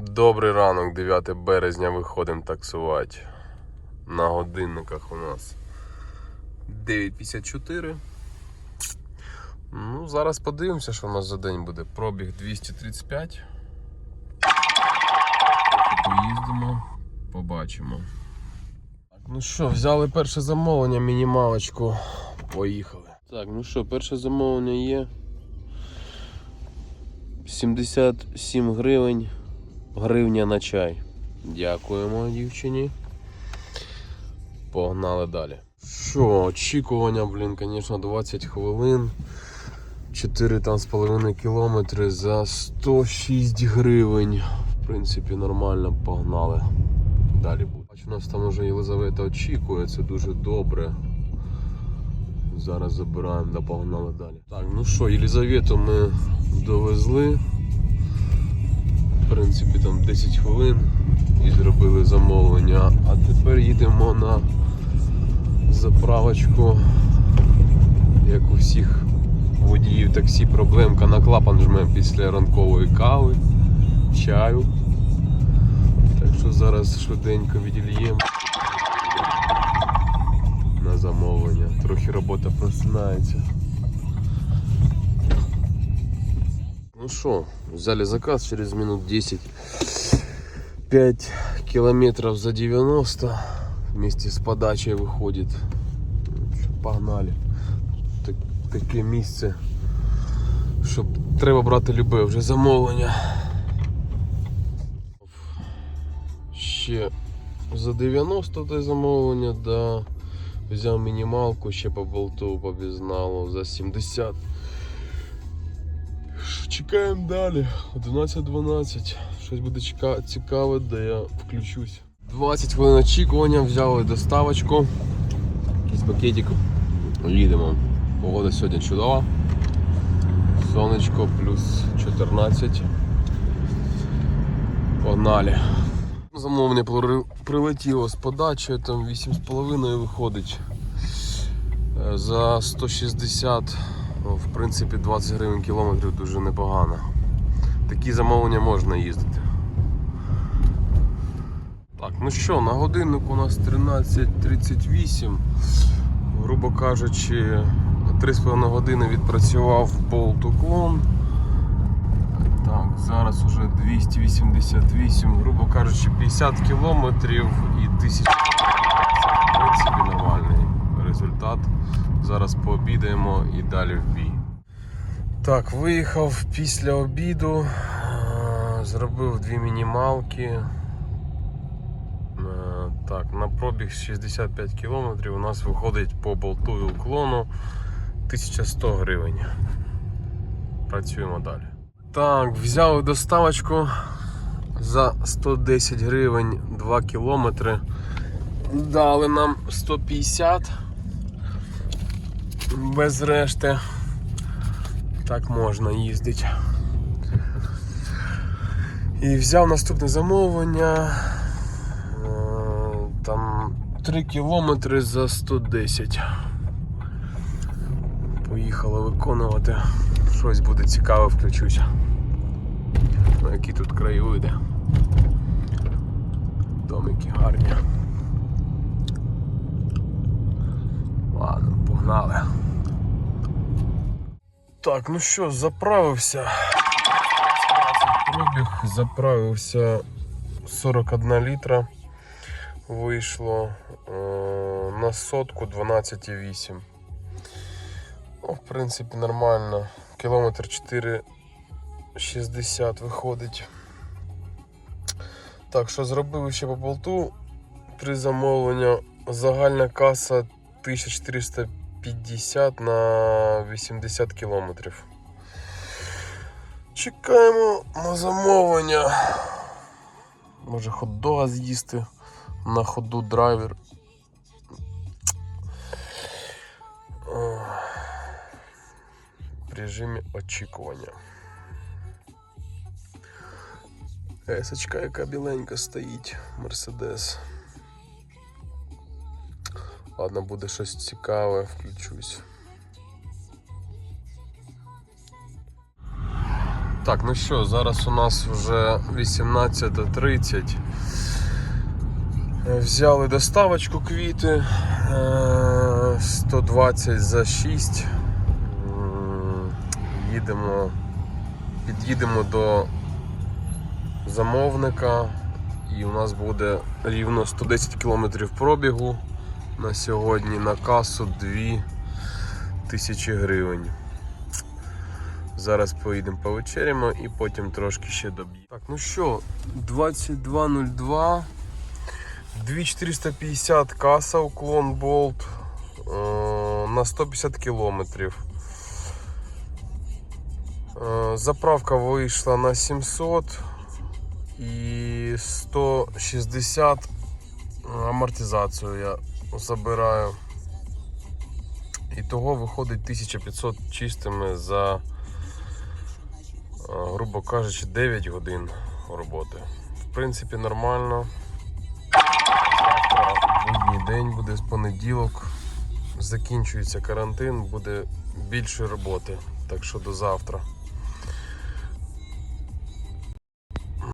Добрий ранок, 9 березня, виходимо таксувати. На годинниках у нас 9.54. Ну, зараз подивимося, що у нас за день буде. Пробіг 235. Поїздимо, побачимо. Ну що, взяли перше замовлення, мінімалочку. Поїхали. Так, ну що, перше замовлення є. 77 гривень. Гривня на чай. Дякуємо дівчині. Погнали далі. Що, очікування, блін, звісно, 20 хвилин. 4 там з половиною кілометри за 106 гривень. В принципі, нормально погнали. Далі буде. Бачу, у нас там вже Єлизавета очікує, це дуже добре. Зараз забираємо да погнали далі. Так, ну що, Єлизавету ми довезли. В принципі, там 10 хвилин і зробили замовлення. А тепер їдемо на заправочку, як у всіх водіїв таксі, проблемка на клапан жме після ранкової кави, чаю. Так що зараз швиденько відільємо на замовлення. Трохи робота просинається. Ну что, взяли заказ через минут 10. 5 километров за 90 вместе с подачей выходит. Ну, що, Погнали. Так, таке місце, щоб треба брати любе вже замовлення. Ще за 90 те замовлення, да. Взяв мінімалку ще по болту, по безналу за 70. Чекаємо далі. 11.12. Щось буде цікаве, де я включусь. 20 хвилин очікування, взяли доставочку. Якийсь пакетик. Їдемо. Погода сьогодні чудова. Сонечко плюс 14. Погнали. Замовлення прилетіло з подачею, там 8,5 виходить. Е, За 160 Ну, В принципі, 20 гривень кілометрів дуже непогано. Такі замовлення можна їздити. Так, ну що, на годиннику у нас 13.38. Грубо кажучи, 3,5 години відпрацював болт уклон. Так, зараз уже 288, грубо кажучи, 50 кілометрів і 1000 В принципі, нормальний результат. Зараз пообідаємо і далі в бій. Так, виїхав після обіду, е, зробив дві мінімалки. Е, Так, на пробіг 65 км у нас виходить по болту і уклону 1100 гривень. Працюємо далі. Так, взяв доставочку за 110 гривень 2 кілометри. Дали нам 150 без решти. Так можна їздити. І взяв наступне замовлення. Е, Там 3 кілометри за 110. Поїхали виконувати. Щось буде цікаве, включуся. Ну, Які тут краєвиди. Домики гарні. Ладно, погнали. Так, ну що, заправився. Пробіг, заправився 41 літра. Вийшло е, на сотку 12,8. Ну, в принципі, нормально. Кілометр 4,60 виходить. Так, що зробив ще по болту? Три замовлення. Загальна каса 1450 на 80 кілометрів. Чекаємо на замовлення. Може хот-дога з'їсти на ходу драйвер. В режимі очікування. Есочка, яка біленька стоїть, Мерседес. Ладно, буде щось цікаве, включусь. Так, ну що, зараз у нас вже 18.30. Е, Взяли доставочку квіти е, 120 за 6. Їдемо, під'їдемо до замовника і у нас буде рівно 110 км пробігу на сьогодні на касу 2 тисячі гривень. Зараз поїдемо повечеряємо і потім трошки ще доб'ємо. Так, ну що, 22.02. 2450 каса уклон болт е, на 150 кілометрів. Е, Заправка вийшла на 700 і 160 амортизацію я забираю. І того виходить 1500 чистими за, е, грубо кажучи, 9 годин роботи. В принципі, нормально. Будній день буде з понеділок. Закінчується карантин, буде більше роботи. Так що до завтра.